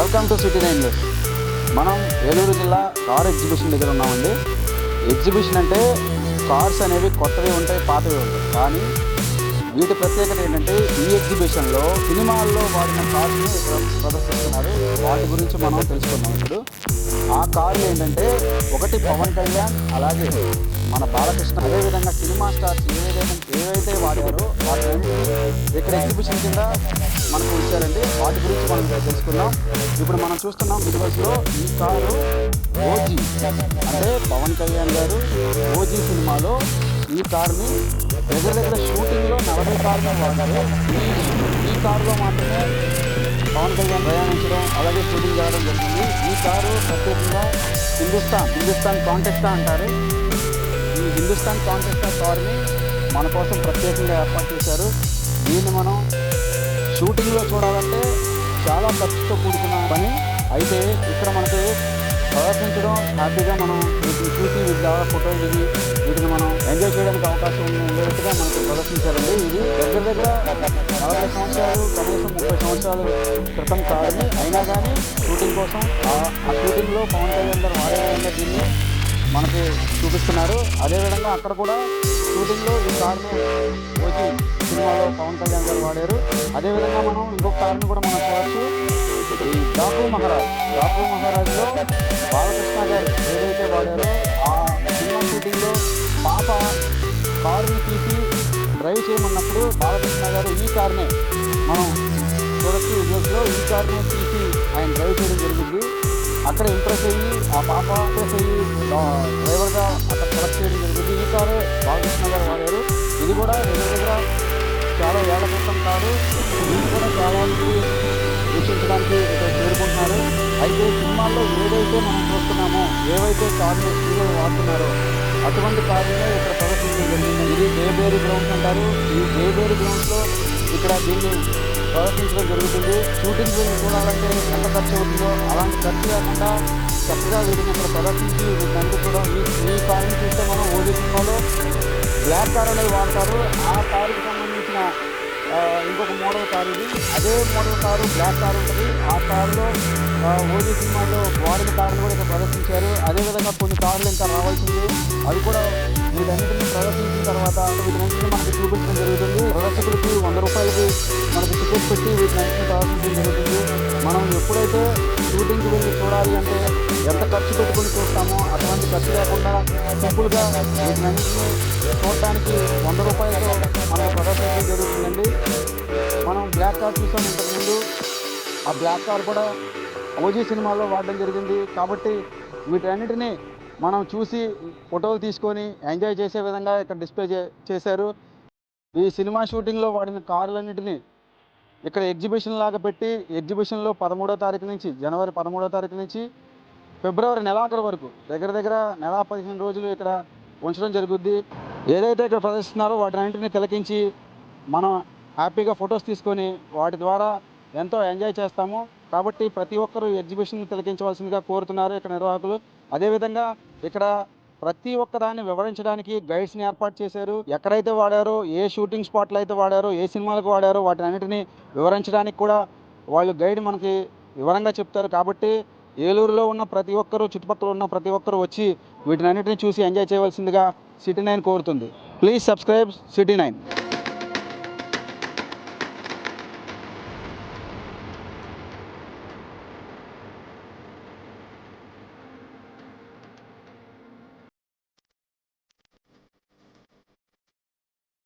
Welcome to city nine news మనం ఏలూరు జిల్లా car exhibition దగ్గర ఉన్నామండి. ఎగ్జిబిషన్ అంటే కార్స్ అనేవి కొత్తవి ఉంటాయి పాతవి ఉంటాయి. కానీ వీటి ప్రత్యేకత ఏంటంటే ఈ ఎగ్జిబిషన్లో సినిమాల్లో వాడిన కార్ని ప్రదర్శిస్తున్నారు. వాటి గురించి మనం తెలుసుకున్నాం ఇప్పుడు. ఆ కార్లు ఏంటంటే ఒకటి పవన్ కళ్యాణ్ అలాగే మన బాలకృష్ణ. అదేవిధంగా సినిమా స్టార్స్ ఏదైతే ఏవైతే వాడారో వాటి ఎగ్జిబిషన్ కింద మనకు ఇచ్చారండి. వాటి గురించి మనం తెలుసుకుందాం. ఇప్పుడు మనం చూస్తున్నాం విజువల్స్లో ఈ కారు ఓజీ. అంటే పవన్ కళ్యాణ్ గారు ఓజీ సినిమాలో ఈ కార్ని దగ్గర దగ్గర షూటింగ్లో నలభై కార్లు వాడారు. ఈ ఈ కారులో మాత్రమే పవన్ కళ్యాణ్ ప్రయాణించడం అలాగే షూటింగ్ చేయడం జరిగింది. ఈ కారు ప్రత్యేకంగా హిందుస్థాన్ హిందుస్థాన్ కాంటెస్టా అంటారు. ఈ హిందుస్థాన్ కాంటెస్టా కార్ని మన కోసం ప్రత్యేకంగా ఏర్పాటు చేశారు. దీన్ని మనం షూటింగ్లో చూడాలంటే చాలా ఖర్చుతో కూడుకున్న పని. అయితే ఇక్కడ మనకి ప్రదర్శించడం హ్యాపీగా మనం వీటిని చూసి వీటి ద్వారా ఫోటోలు దిగి వీటిని మనం ఎంజాయ్ చేయడానికి అవకాశం ఉండేట్టుగా మనకు ప్రదర్శించారండి. ఇది దగ్గర దగ్గర నలభై సంవత్సరాలు కనీసం ముప్పై సంవత్సరాలు క్రితం కాదని అయినా కానీ షూటింగ్ కోసం ఆ- షూటింగ్లో పవన్ కళ్యాణ్ గారు వాడే విధంగా దీన్ని మనకు చూపిస్తున్నారు. అదేవిధంగా అక్కడ కూడా షూటింగ్లో ఈ కారును వచ్చి సినిమాలో పవన్ కళ్యాణ్ గారు వాడారు. అదేవిధంగా మనం ఇంకొక కారును కూడా మనం చూడవచ్చు ఈ డాకు మహారాజ్ డాకు మహారాజ్లో బాలకృష్ణ గారు ఏదైతే వాడారో ఆ సినిమా షూటింగ్లో పాప కారుని తీసి డ్రైవ్ చేయమన్నప్పుడు బాలకృష్ణ గారు ఈ కారునే మనం చూడొచ్చు విజయస్లో ఈ కారునే తీసి ఆయన డ్రైవ్ చేయడం జరిగింది. అక్కడ ఇంప్రెస్ అయ్యి ఆ పాప ఇంప్రెస్ అయ్యి కూడా దగ్గర దగ్గర చాలా ఏళ్ళ క్రితం కాదు. వీళ్ళు కూడా చాలా వీక్షించడానికి ఇక్కడ చేరుకుంటున్నారు. అయితే సినిమాల్లో ఏదైతే మనం చూస్తున్నామో ఏవైతే కార్లు హీరో వాడుతున్నారో అటువంటి కార్యమే ఇక్కడ ప్రదర్శించడం జరిగింది. ఇది జయబేరి గ్రౌండ్స్ అంటారు. ఈ జయబేరి గ్రౌండ్స్లో ఇక్కడ దీన్ని ప్రదర్శించడం జరుగుతుంది. షూటింగ్ గురించి చూడాలంటే ఎంత ఖర్చు అవుతుందో అలాంటి ఖర్చు లేకుండా చక్కగా వీటిని ఇక్కడ ప్రదర్శించి వీటిని అందుకోవడం ఈ ఈ కార్ని చూస్తే మనం ఓడి సినిమాలో బ్లాక్ కార్ అనేది వాడతారు. ఆ కారుకి సంబంధించిన ఇంకొక మోడల్ కారు ఇది. అదే మోడల్ కారు బ్లాక్ కార్ ఉంటుంది. ఆ కారులో ఓజీ సినిమాలో వాడిన కార్లు కూడా ఇక్కడ ప్రదర్శించారు. అదేవిధంగా కొన్ని కార్లు ఇంకా రావాల్సింది. అది కూడా వీటన్నిటిని ప్రదర్శించిన తర్వాత వీటన్నింటిని మనకి చూపించడం జరుగుతుంది. ప్రదర్శకులకి వంద రూపాయలకి మనకి టికెట్ పెట్టి వీటన్నింటిని ప్రదర్శించడం జరుగుతుంది. మనం ఎప్పుడైతే షూటింగ్కి వెళ్ళి చూడాలి అంటే ఎంత ఖర్చు పెట్టుకుని చూస్తామో అటువంటి ఖర్చు లేకుండా సింపుల్గా వీటన్నింటిని చూడటానికి వంద రూపాయలతో మనం ప్రదర్శించడం జరుగుతుందండి. మనం బ్లాక్ కార్ చూసాం ఇంతకుముందు. ఆ బ్లాక్ కార్ కూడా ఓజీ సినిమాలో వాడడం జరిగింది. కాబట్టి వీటన్నిటిని మనం చూసి ఫోటోలు తీసుకొని ఎంజాయ్ చేసే విధంగా ఇక్కడ డిస్ప్లే చే చేశారు. ఈ సినిమా షూటింగ్లో వాడిన కార్లన్నింటినీ ఇక్కడ ఎగ్జిబిషన్ లాగా పెట్టి ఎగ్జిబిషన్లో పదమూడో తారీఖు నుంచి జనవరి పదమూడో తారీఖు నుంచి ఫిబ్రవరి నెలాఖరు వరకు దగ్గర దగ్గర నెల పదిహేను రోజులు ఇక్కడ ఉంచడం జరుగుద్ది. ఏదైతే ఇక్కడ ప్రదర్శిస్తున్నారో వాటినన్నింటినీ తిలకించి మనం హ్యాపీగా ఫొటోస్ తీసుకొని వాటి ద్వారా ఎంతో ఎంజాయ్ చేస్తాము. కాబట్టి ప్రతి ఒక్కరూ ఎగ్జిబిషన్ తిలకించవలసిందిగా కోరుతున్నారు ఇక్కడ నిర్వాహకులు. అదేవిధంగా ఇక్కడ ప్రతి ఒక్కదాన్ని వివరించడానికి గైడ్స్ని ఏర్పాటు చేశారు. ఎక్కడైతే వాడారో ఏ షూటింగ్ స్పాట్లు అయితే వాడారో ఏ సినిమాలకు వాడారో వాటి అన్నిటిని వివరించడానికి కూడా వాళ్ళు గైడ్ మనకి వివరంగా చెప్తారు. కాబట్టి ఏలూరులో ఉన్న ప్రతి ఒక్కరూ చుట్టుపక్కల ఉన్న ప్రతి ఒక్కరూ వచ్చి వీటిని అన్నిటిని చూసి ఎంజాయ్ చేయవలసిందిగా సిటీ నైన్ కోరుతుంది. Please subscribe city nine.